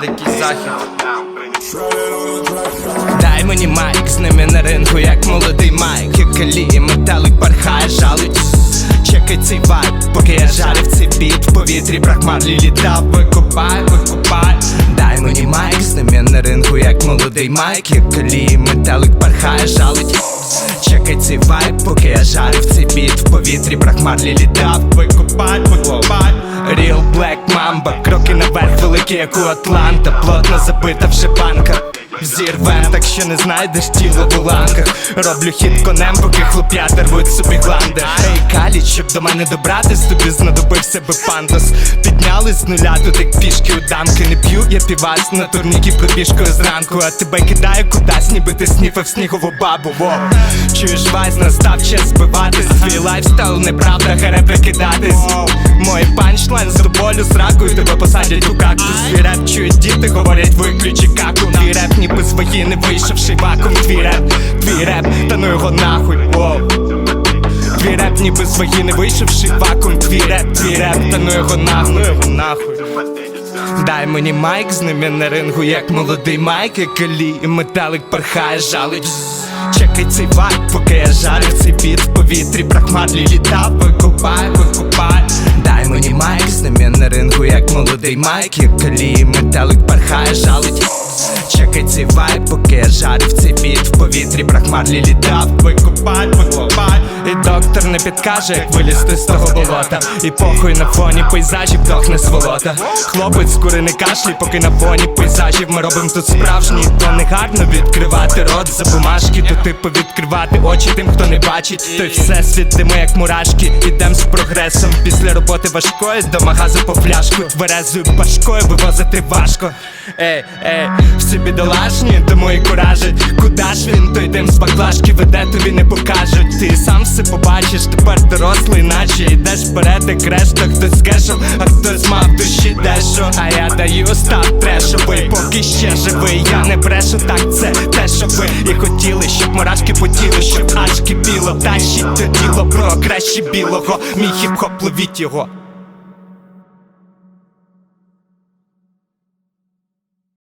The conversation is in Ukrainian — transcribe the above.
Дикий захід. Дай мені майк з ними на рингу, як молодий майк. Як каліє, металик пархає, жалить. Чекай цей вайб, поки я жарив цей біт. В повітрі брак марлі літав, викопай, викопай Дай мені майк з ними на рингу, як молодий майк. Як каліє, металик пархає, жалить Чекай цей вайб, поки я жарив цей біт. В повітрі брахмарлі літав, викупать, викопай Real Black Mamba, кроки наверх великі, як у Атланта. Плотно забита вже банка Взірвем, так що не знайдеш тіло в ланках Роблю хід конем, поки хлоп'ята рвуть собі гланди. Ей, калі, щоб до мене добратись, тобі знадобився би пандос Підняли з нуля тут як пішки у дамки. Не п'ю, я півась на турніки пробіжкою зранку А тебе кидаю кудись, ніби ти сніфав снігову бабу. Во. Чуєш вайс, настав час збиватись. Свій лайфстайл, неправда, харе прикидатись. Мой панчлайн з болю з ракою Тебе посадять у кактус. Твій реп чують діти, говорять виключи з вагіни вийшовши вакуум Твій реп, твій реп, та ну його нахуй, воу. Твій реп ніби з вагіни вийшовши вакуум Твій реп, твій реп, та ну його нахуй, ну його нахуй. Дай мені майк з ними на рингу, як молодий майк, як калі і металик пархає, жалить. Чекай цей вайб, поки я жарив цей біт в повітрі, брахмарлі літав, викопай, викопай Дай мені майк з ними на рингу, як молодий майк, як калі і металик пархає, жалить Цей поки жарив цей біт в повітрі, брахмарлі літав, викопай, викопай Доктор не підкаже, як вилізти з того болота. І похуй на фоні пейзажів дохне сволота. Хлопець скури не кашлі, поки на фоні пейзажів. Ми робимо тут справжні, то не гарно відкривати рот за бумажки, то типу відкривати очі тим, хто не бачить. Той всесвіт, де ми як мурашки, ідем з прогресом. Після роботи важкої до магазу по фляжку Тверезою башкою вивозити важко. Ей, ей, всі бідолашні, тому і куражить Куда ж він, то йдем з баклажки, веде тобі не покажуть Все побачиш, тепер дорослий, наче йдеш вперед, як решта. Хтось скешав, а хтось мав душі дещо. А я даю став трешовий, поки ще живий Я не брешу, так це те, що ви. І хотіли Щоб мурашки потіли, щоб аж кипіло Тащіть то діло про краще білого. Мій хіп-хоп ловіть його